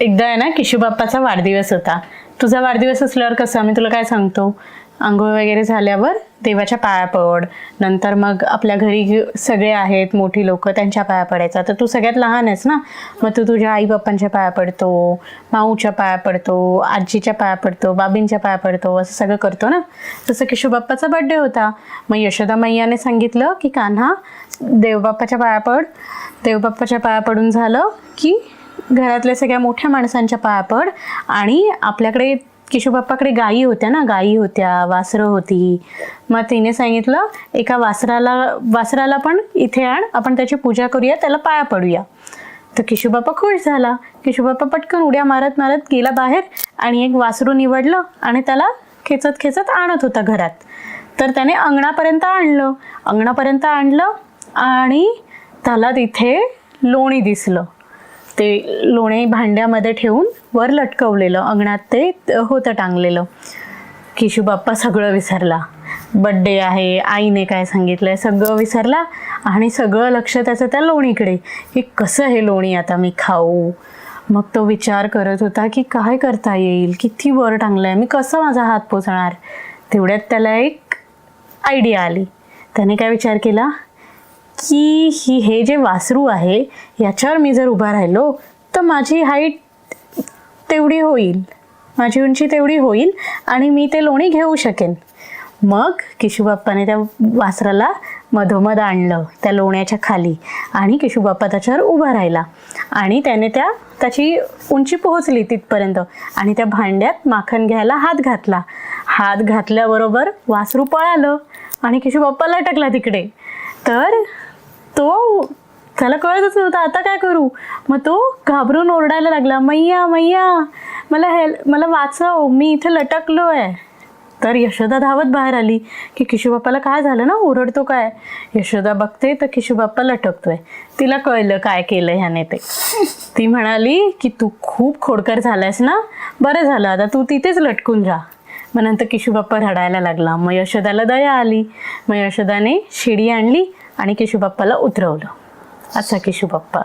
एकदा आहे ना किशोबाप्पाचा वाढदिवस होता. तुझा वाढदिवस असल्यावर कसं आम्ही तुला काय सांगतो? आंघोळ वगैरे झाल्यावर देवाच्या पाया पड. नंतर मग आपल्या घरी सगळे आहेत मोठी लोक त्यांच्या पाया पडायचा. तर तू सगळ्यात लहान आहेस ना मग तू तुझ्या आई बाप्पांच्या पाया पडतो माऊच्या पाया पडतो आजीच्या पाया पडतो बाबींच्या पाया पडतो असं सगळं करतो ना. तसं किशोबाप्पाचा बड्डे होता. मग यशोदा मैयाने सांगितलं की कान्हा देवबाप्पाच्या पाया पड. देवबाप्पाच्या पाया पडून झालं की घरातल्या सगळ्या मोठ्या माणसांच्या पाया पड आणि आपल्याकडे किशोबाप्पाकडे गायी होत्या ना गायी होत्या वासरं होती. मग तिने सांगितलं एका वासराला वासराला पण इथे आण आपण त्याची पूजा करूया त्याला पाया पडूया. तर किशोबाप्पा खुश झाला. किशोबाप्पा पटकन उड्या मारत मारत गेला बाहेर आणि एक वासरू निवडलं आणि त्याला खेचत खेचत आणत होता घरात. तर त्याने अंगणापर्यंत आणलं. अंगणापर्यंत आणलं आणि त्याला तिथे लोणी दिसलं. ते लोणे भांड्यामध्ये ठेवून वर लटकवलेलं अंगणात ते होतं टांगलेलं. किशूबाप्पा सगळं विसरला. बड्डे आहे आईने काय सांगितलंय सगळं विसरला आणि सगळं लक्ष त्याचं त्या लोणीकडे. की कसं हे लोणी आता मी खाऊ? मग तो विचार करत होता की काय करता येईल? किती वर टांगलंय? मी कसं माझा हात पोचणार तेवढ्यात त्याला एक आयडिया आली. त्याने काय विचार केला? की ही हे जे वासरू आहे याच्यावर मी जर उभा राहिलो तर माझी हाईट तेवढी होईल. माझी उंची तेवढी होईल आणि मी ते लोणी घेऊ शकेन. मग किशूबाप्पाने त्या वासराला मधोमध आणलं त्या लोण्याच्या खाली. आणि किशूबाप्पा त्याच्यावर उभा राहिला. आणि त्याने त्या त्याची उंची पोहोचली तिथपर्यंत. आणि त्या भांड्यात माखन घ्यायला हात घातला. हात घातल्याबरोबर वासरू पळालं आणि किशूबाप्पा लटकला तिकडे. तर त्याला कळतच नव्हतं आता काय करू? मग तो घाबरून ओरडायला लागला मैया मैया मला हेल मला वाचव मी इथे लटकलो आहे तर यशोदा धावत बाहेर आली की किशोबाप्पाला काय झालं ना? ओरडतो काय? यशोदा बघते तर किशोबाप्पा लटकतोय. तिला कळलं काय केलं ह्याने ते. ती म्हणाली की तू खूप खोडकर झालायस ना? बरं झालं आता तू तिथेच लटकून जा. मग नंतर किशोबाप्पा रडायला लागला. मग यशोदाला दया आली. मग यशोदाने शिडी आणली आणि किशोबाप्पाला उतरवलं. असा किशोबाप्पा.